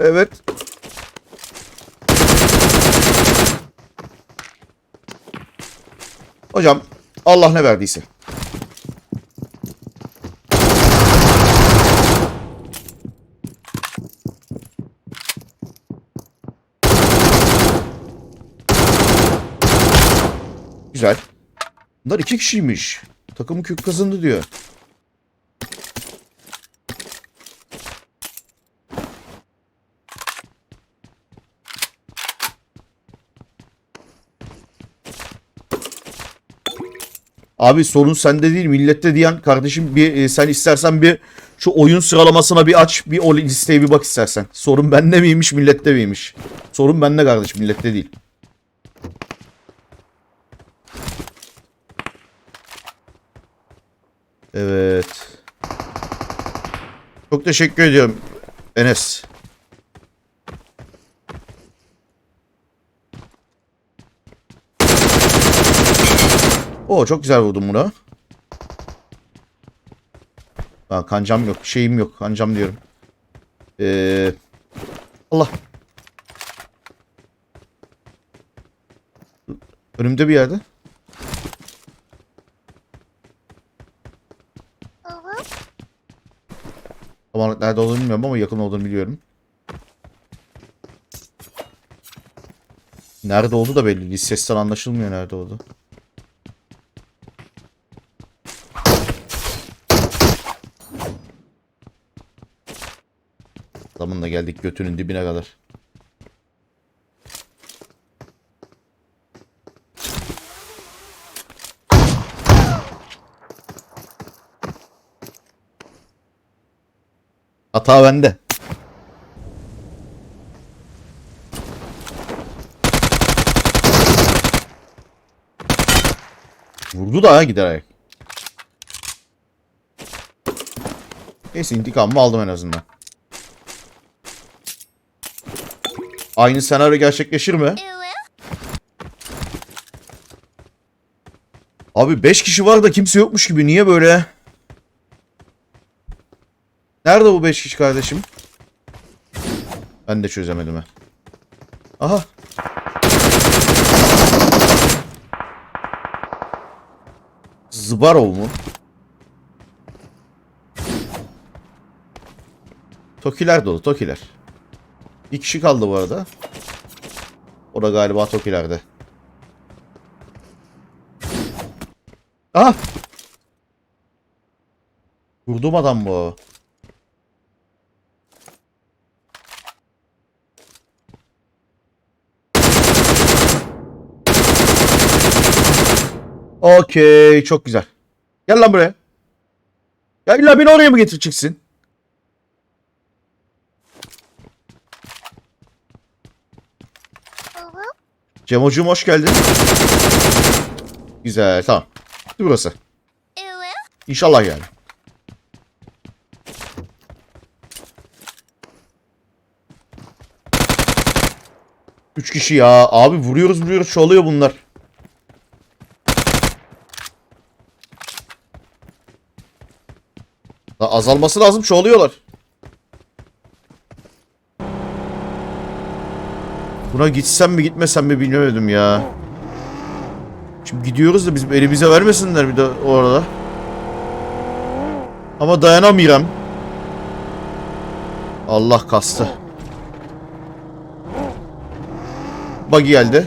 Evet. Hocam Allah ne verdiyse. Güzel. Bunlar iki kişiymiş. Takımı kök kazandı diyor. Abi sorun sende değil millette diyen kardeşim bir e, sen istersen bir şu oyun sıralamasına bir aç bir o listeye bir bak istersen. Sorun bende miymiş millette miymiş? Sorun bende kardeşim millette değil. Evet. Çok teşekkür ediyorum Enes. Oo çok güzel vurdum buna. Aa, kancam yok. Şeyim yok. Kancam diyorum. Ee, Allah. Önümde bir yerde. Tam nerede olduğunu bilmiyorum ama yakın olduğunu biliyorum. Nerede oldu da belli değil. Sesten anlaşılmıyor nerede oldu. Geldik götünün dibine kadar. Hata bende. Vurdu da ha giderek. Neyse intikamımı aldım en azından. Aynı senaryo gerçekleşir mi? Abi 5 kişi var da kimse yokmuş gibi. Niye böyle? Nerede bu 5 kişi kardeşim? Ben de çözemedim ha. Aha. Zıbarov mu? Tokiler dolu, Tokiler. Bir kişi kaldı bu arada. O da galiba Tokiler'de. Aha! Vurdum adam bu. Okey, çok güzel. Gel lan buraya. Ya illa beni oraya mı getireceksin? Cemocuğum hoş geldin. Güzel, tamam. Bitti burası. İnşallah yani. Üç kişi ya. Abi vuruyoruz vuruyoruz çoğalıyor bunlar. Daha azalması lazım çoğalıyorlar. Buna gitsem mi gitmesem mi bilmemedim ya. Şimdi gidiyoruz da bizim elimize vermesinler bir de orada. Ama dayanamıyorum. Allah kastı. Buggy geldi.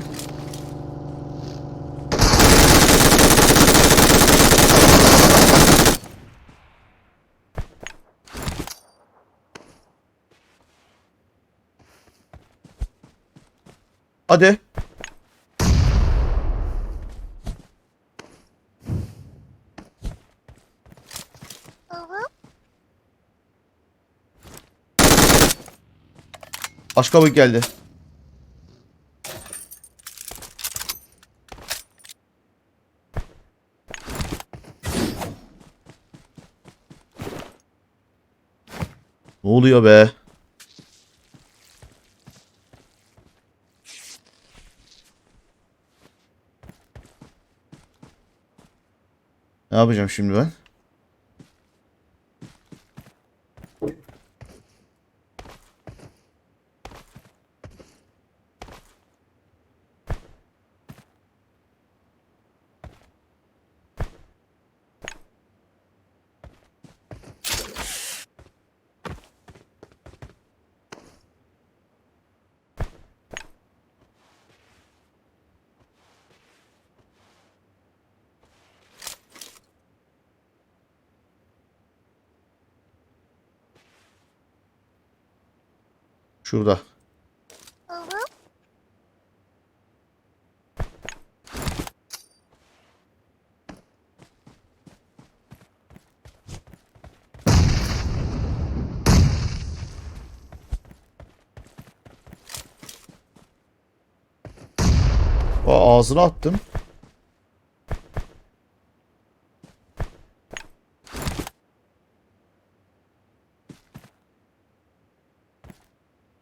Hadi. Başka bir geldi. Ne oluyor be? Ne yapacağım şimdi ben? Şurada. Aa, ağzına attım.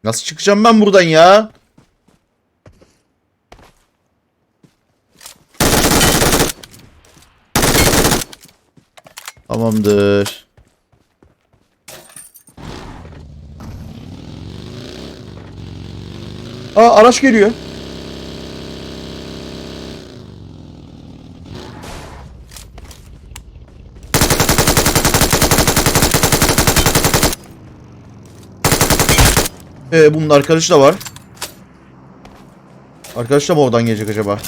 Nasıl çıkacağım ben buradan ya? Tamamdır. Aa araç geliyor. Ee, bunun arkadaşı da var. Arkadaş da mı oradan gelecek acaba?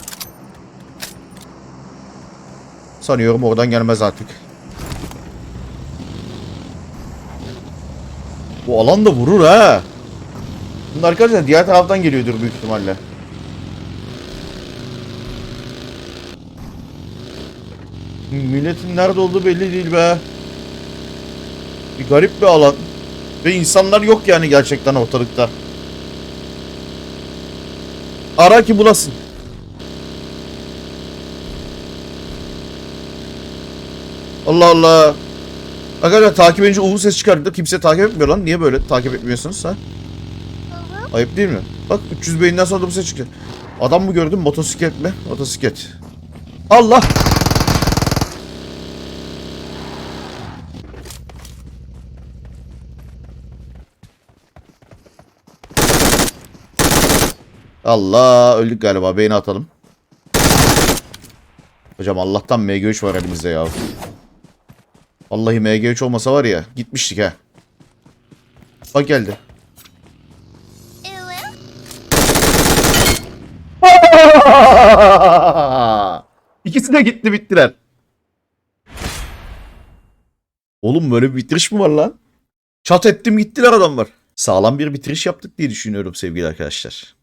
Sanıyorum oradan gelmez artık. Bu alan da vurur ha. Bunun arkadaşlar diğer taraftan geliyordur büyük ihtimalle. Milletin nerede olduğu belli değil be. Bir garip bir alan. Ve insanlar yok yani gerçekten ortalıkta. Ara ki bulasın. Allah Allah. Arkadaşlar takip edince uğur ses çıkardı. Kimse takip etmiyor lan. Niye böyle takip etmiyorsunuz ha? Ayıp değil mi? Bak 300 beyinden sonra da bu ses çıkıyor. Adam mı gördün? Motosiklet mi? Motosiklet. Allah! Allah öldük galiba. Beyni atalım. Hocam Allah'tan MG3 var elimizde ya. Vallahi MG3 olmasa var ya gitmiştik ha. Bak geldi. İkisi de gitti bittiler. Oğlum böyle bir bitiriş mi var lan? Çat ettim gittiler adamlar. Sağlam bir bitiriş yaptık diye düşünüyorum sevgili arkadaşlar.